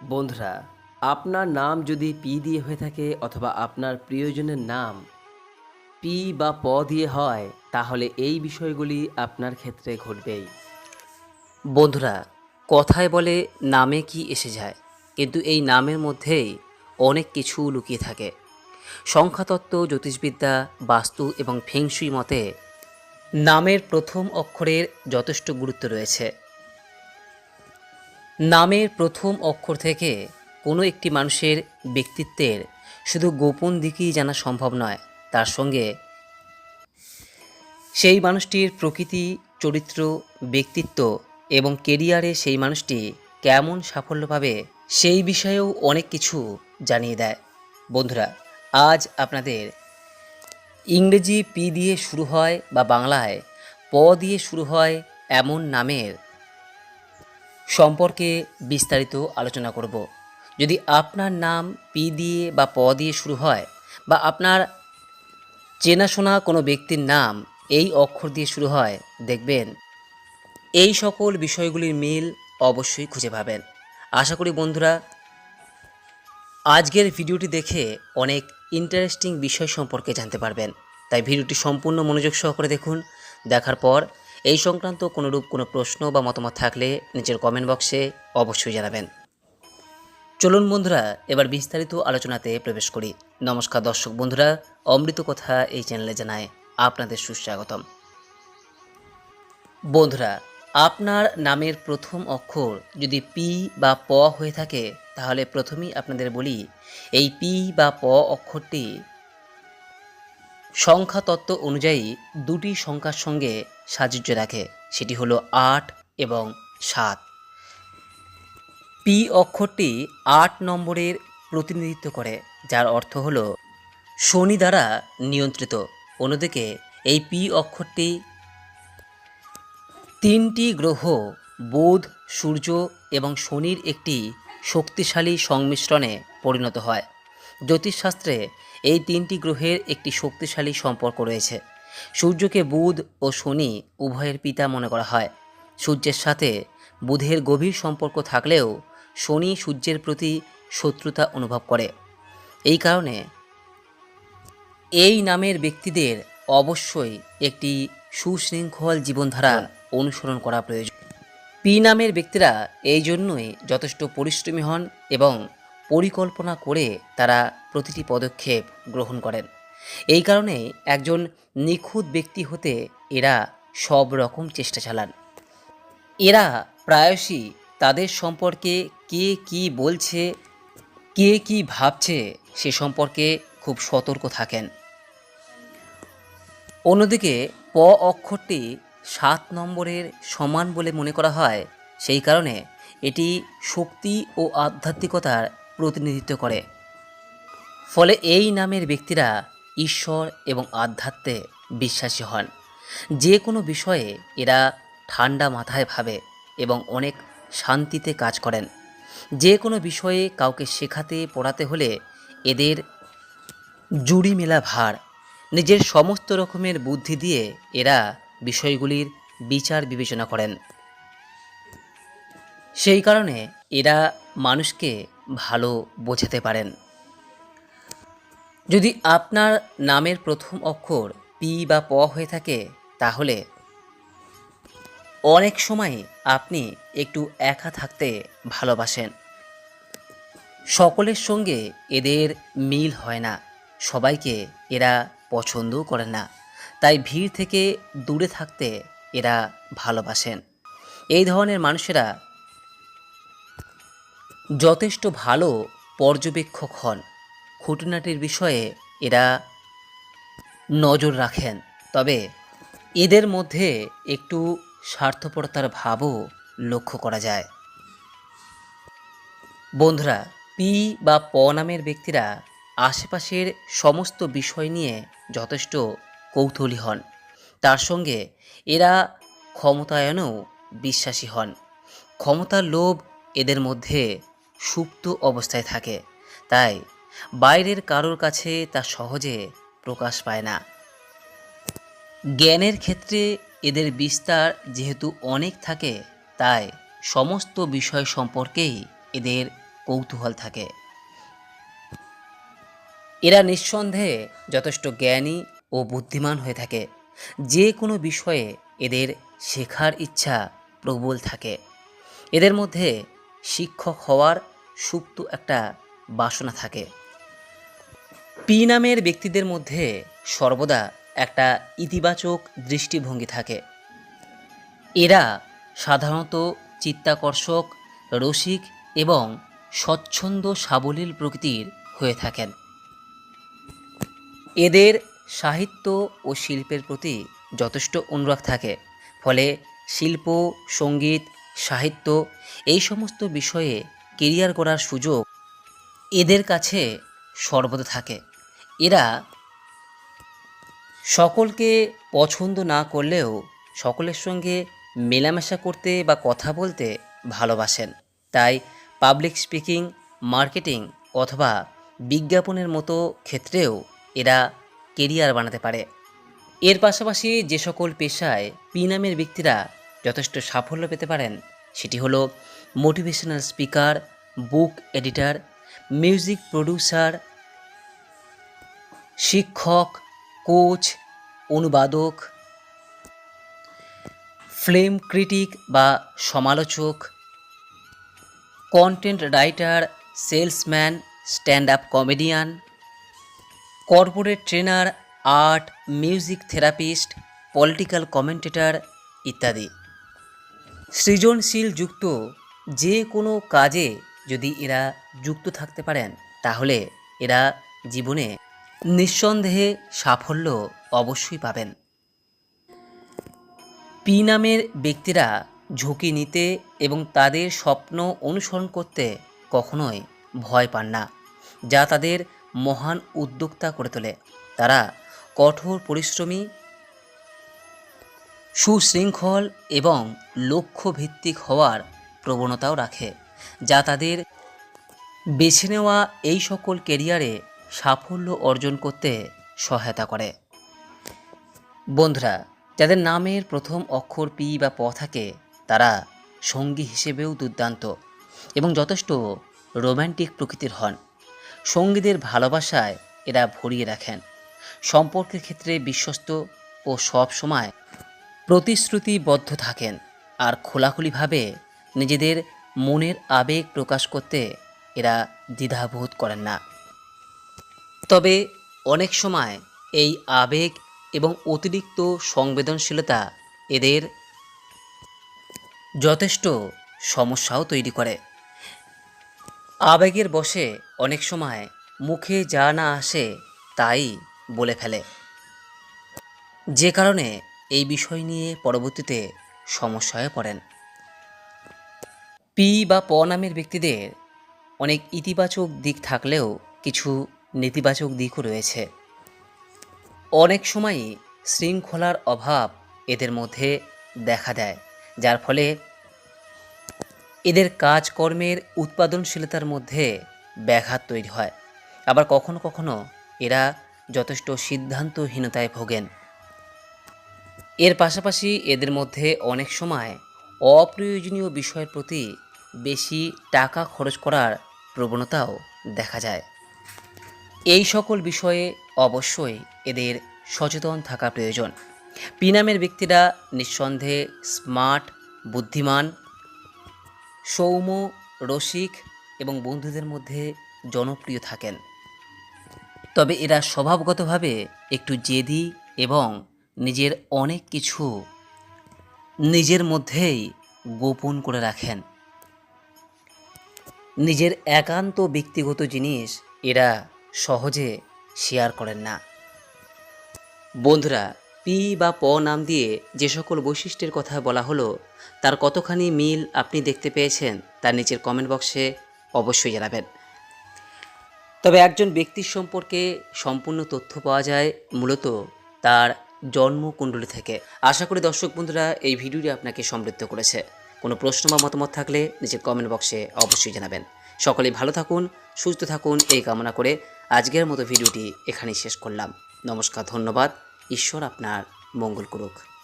বন্ধুরা, আপনার নাম যদি পি দিয়ে হয়ে থাকে অথবা আপনার প্রিয়জনের নাম পি বা প দিয়ে হয়, তাহলে এই বিষয়গুলি আপনার ক্ষেত্রে ঘটবেই। বন্ধুরা, কথায় বলে নামে কি এসে যায়, কিন্তু এই নামের মধ্যেই অনেক কিছু লুকিয়ে থাকে। সংখ্যাতত্ত্ব, জ্যোতিষবিদ্যা, বাস্তু এবং ফেংশুই মতে নামের প্রথম অক্ষরের যথেষ্ট গুরুত্ব রয়েছে। নামের প্রথম অক্ষর থেকে কোনো একটি মানুষের ব্যক্তিত্বের শুধু গোপন দিকই জানা সম্ভব নয়, তার সঙ্গে সেই মানুষটির প্রকৃতি, চরিত্র, ব্যক্তিত্ব এবং কেরিয়ারে সেই মানুষটি কেমন সাফল্য পাবে সেই বিষয়েও অনেক কিছু জানিয়ে দেয়। বন্ধুরা, আজ আপনাদের ইংরেজি পি দিয়ে শুরু হয় বা বাংলায় প দিয়ে শুরু হয় এমন নামের সম্পর্কে বিস্তারিত আলোচনা করব। যদি আপনার নাম পি দিয়ে বা প দিয়ে শুরু হয় বা আপনার চেনাশোনা কোনো ব্যক্তির নাম এই অক্ষর দিয়ে শুরু হয়, দেখবেন এই সকল বিষয়গুলির মিল অবশ্যই খুঁজে পাবেন। আশা করি বন্ধুরা, আজকের ভিডিওটি দেখে অনেক ইন্টারেস্টিং বিষয় সম্পর্কে জানতে পারবেন। তাই ভিডিওটি সম্পূর্ণ মনোযোগ সহকারে দেখুন। দেখার পর এই সংক্রান্ত কোনোরূপ কোনো প্রশ্ন বা মতামত থাকলে নিচের কমেন্ট বক্সে অবশ্যই জানাবেন। চলুন বন্ধুরা, এবার বিস্তারিত আলোচনাতে প্রবেশ করি। নমস্কার দর্শক বন্ধুরা, অমৃত কথা এই চ্যানেলে জানায় আপনাদের সুস্বাগতম। বন্ধুরা, আপনার নামের প্রথম অক্ষর যদি পি বা প হয়ে থাকে, তাহলে প্রথমেই আপনাদের বলি, এই পি বা প অক্ষরটি সংখ্যা তত্ত্ব অনুযায়ী দুটি সংখ্যার সঙ্গে সাযুজ্য রাখে, সেটি হলো আট এবং সাত। পি অক্ষরটি আট নম্বরের প্রতিনিধিত্ব করে, যার অর্থ হলো শনি দ্বারা নিয়ন্ত্রিত। অন্যদিকে এই পি অক্ষরটি তিনটি গ্রহ, বুধ, সূর্য এবং শনির একটি শক্তিশালী সংমিশ্রণে পরিণত হয়। জ্যোতিষশাস্ত্রে এই তিনটি গ্রহের একটি শক্তিশালী সম্পর্ক রয়েছে। সূর্যকে বুধ ও শনি উভয়ের পিতা মনে করা হয়। সূর্যের সাথে বুধের গভীর সম্পর্ক থাকলেও শনি সূর্যের প্রতি শত্রুতা অনুভব করে। এই কারণে এই নামের ব্যক্তিদের অবশ্যই একটি সুশৃঙ্খল জীবনধারা অনুসরণ করা প্রয়োজন। পি নামের ব্যক্তিরা এই জন্যই যথেষ্ট পরিশ্রমী হন এবং পরিকল্পনা করে তারা প্রতিটি পদক্ষেপ গ্রহণ করেন। এই কারণে একজন নিখুঁত ব্যক্তি হতে এরা সব রকম চেষ্টা চালান। এরা প্রায়শই তাদের সম্পর্কে কে কি বলছে, কে কি ভাবছে সে সম্পর্কে খুব সতর্ক থাকেন। অন্যদিকে প অক্ষরটি সাত নম্বরের সমান বলে মনে করা হয়, সেই কারণে এটি শক্তি ও আধ্যাত্মিকতার প্রতিনিধিত্ব করে। ফলে এই নামের ব্যক্তিরা ঈশ্বর এবং আধ্যাত্মে বিশ্বাসী হন। যে কোনো বিষয়ে এরা ঠান্ডা মাথায় ভাবে এবং অনেক শান্তিতে কাজ করেন। যে কোনো বিষয়ে কাউকে শেখাতে, পড়াতে হলে এদের জুড়ি মেলা ভার, নিজের সমস্ত রকমের বুদ্ধি দিয়ে এরা বিষয়গুলির বিচার বিবেচনা করেন। সেই কারণে এরা মানুষকে ভালো বোঝাতে পারেন। যদি আপনার নামের প্রথম অক্ষর পি বা প হয়ে থাকে, তাহলে অনেক সময় আপনি একটু একা থাকতে ভালোবাসেন। সকলের সঙ্গে এদের মিল হয় না। সবাইকে এরা পছন্দও করে না। তাই ভিড় থেকে দূরে থাকতে এরা ভালোবাসেন। এই ধরনের মানুষেরা যথেষ্ট ভালো পর্যবেক্ষক হন। খুঁটিনাটির বিষয়ে এরা নজর রাখেন, তবে এদের মধ্যে একটু স্বার্থপরতার ভাবও লক্ষ্য করা যায়। বন্ধুরা, পি বা প নামের ব্যক্তিরা আশেপাশের সমস্ত বিষয় নিয়ে যথেষ্ট কৌতূহলী হন। তার সঙ্গে এরা ক্ষমতায়নেও বিশ্বাসী হন। ক্ষমতার লোভ এদের মধ্যে সুপ্ত অবস্থায় থাকে। তাই বাইরের কারোর কাছে তা সহজে প্রকাশ পায় না। জ্ঞানের ক্ষেত্রে এদের বিস্তার যেহেতু অনেক থাকে, তাই সমস্ত বিষয় সম্পর্কেই এদের কৌতূহল থাকে। এরা নিঃসন্দেহে যথেষ্ট জ্ঞানী ও বুদ্ধিমান হয়ে থাকে। যে কোনো বিষয়ে এদের শেখার ইচ্ছা প্রবল থাকে। এদের মধ্যে শিক্ষক হওয়ার সুপ্ত একটা বাসনা থাকে। পি নামের ব্যক্তিদের মধ্যে সর্বদা একটা ইতিবাচক দৃষ্টিভঙ্গি থাকে। এরা সাধারণত চিত্তাকর্ষক, রসিক এবং স্বচ্ছন্দ সাবলীল প্রকৃতির হয়ে থাকেন। এদের সাহিত্য ও শিল্পের প্রতি যথেষ্ট অনুরাগ থাকে। ফলে শিল্প, সংগীত সাহিত্য, এই সমস্ত বিষয়ে কেরিয়ার করার সুযোগ এদের কাছে সর্বদা থাকে। এরা সকলকে পছন্দ না করলেও সকলের সঙ্গে মেলামেশা করতে বা কথা বলতে ভালোবাসেন। তাই পাবলিক স্পিকিং মার্কেটিং অথবা বিজ্ঞাপনের মতো ক্ষেত্রেও এরা কেরিয়ার বানাতে পারে। এর পাশাপাশি যে সকল পেশায় পি নামের ব্যক্তিরা যথেষ্ট সাফল্য পেতে পারেন। সেটি হলো motivational speaker book editor music producer শিক্ষক কোচ অনুবাদক ফিল্ম ক্রিটিক বা সমালোচক content writer salesman stand up comedian corporate trainer art music therapist political commentator ইত্যাদি। সৃজনশীল যুক্ত যে কোনো কাজে যদি এরা যুক্ত থাকতে পারেন, তাহলে এরা জীবনে নিঃসন্দেহে সাফল্য অবশ্যই পাবেন। পি নামের ব্যক্তিরা ঝুঁকি নিতে এবং তাদের স্বপ্ন অনুসরণ করতে কখনোই ভয় পান না, যা তাদের মহান উদ্যোক্তা করে তোলে। তারা কঠোর পরিশ্রমী সুশৃঙ্খল এবং লক্ষ্যভিত্তিক হওয়ার প্রবণতাও রাখে, যা তাদের বেছে নেওয়া এই সকল কেরিয়ারে সাফল্য অর্জন করতে সহায়তা করে। বন্ধুরা, যাদের নামের প্রথম অক্ষর পি বা প থাকে, তারা সঙ্গী হিসেবেও দুর্দান্ত এবং যথেষ্ট রোম্যান্টিক প্রকৃতির হন। সঙ্গীদের ভালোবাসায় এরা ভরিয়ে রাখেন। সম্পর্কের ক্ষেত্রে বিশ্বস্ত ও সব সময় প্রতিশ্রুতিবদ্ধ থাকেন আর খোলাখুলিভাবে নিজেদের মনের আবেগ প্রকাশ করতে এরা দ্বিধাবোধ করেন না। তবে অনেক সময় এই আবেগ এবং অতিরিক্ত সংবেদনশীলতা এদের যথেষ্ট সমস্যাও তৈরি করে। আবেগের বশে অনেক সময় মুখে যা না আসে তাই বলে ফেলে। যে কারণে এই বিষয় নিয়ে পরবর্তীতে সমস্যায় পড়েন। পি বা প নামের ব্যক্তিদের অনেক ইতিবাচক দিক থাকলেও কিছু নেতিবাচক দিকও রয়েছে। অনেক সময়ই শৃঙ্খলার অভাব এদের মধ্যে দেখা দেয়, যার ফলে এদের কাজকর্মের উৎপাদনশীলতার মধ্যে ব্যাঘাত তৈরি হয়। আবার কখনো কখনো এরা যথেষ্ট সিদ্ধান্তহীনতায় ভোগেন। এর পাশাপাশি এদের মধ্যে অনেক সময় অপ্রয়োজনীয় বিষয়ের প্রতি বেশি টাকা খরচ করার প্রবণতাও দেখা যায়। এই সকল বিষয়ে অবশ্যই এদের সচেতন থাকা প্রয়োজন। পিনামের ব্যক্তিরা নিঃসন্দেহে স্মার্ট, বুদ্ধিমান, সৌম্য, রসিক এবং বন্ধুদের মধ্যে জনপ্রিয় থাকেন। তবে এরা স্বভাবগতভাবে একটু জেদি এবং নিজের অনেক কিছু নিজের মধ্যেই গোপন করে রাখেন। নিজের একান্ত ব্যক্তিগত জিনিস এরা সহজে শেয়ার করেন না। বন্ধুরা, পি বা প নাম দিয়ে যে সকল বৈশিষ্ট্যের কথা বলা হলো, তার কতখানি মিল আপনি দেখতে পেয়েছেন তার নিচের কমেন্ট বক্সে অবশ্যই জানাবেন। তবে একজন ব্যক্তির সম্পর্কে সম্পূর্ণ তথ্য পাওয়া যায়, মূলত তার জন্মকুণ্ডলী থেকে। আশা করি দর্শক বন্ধুরা, এই ভিডিওটি আপনাকে সমৃদ্ধ করেছে। কোনো প্রশ্ন বা মতামত থাকলে নিজের কমেন্ট বক্সে অবশ্যই জানাবেন। সকলেই ভালো থাকুন, সুস্থ থাকুন, এই কামনা করে আজকের মতো ভিডিওটি এখানেই শেষ করলাম। নমস্কার, ধন্যবাদ। ঈশ্বর আপনার মঙ্গল করুক।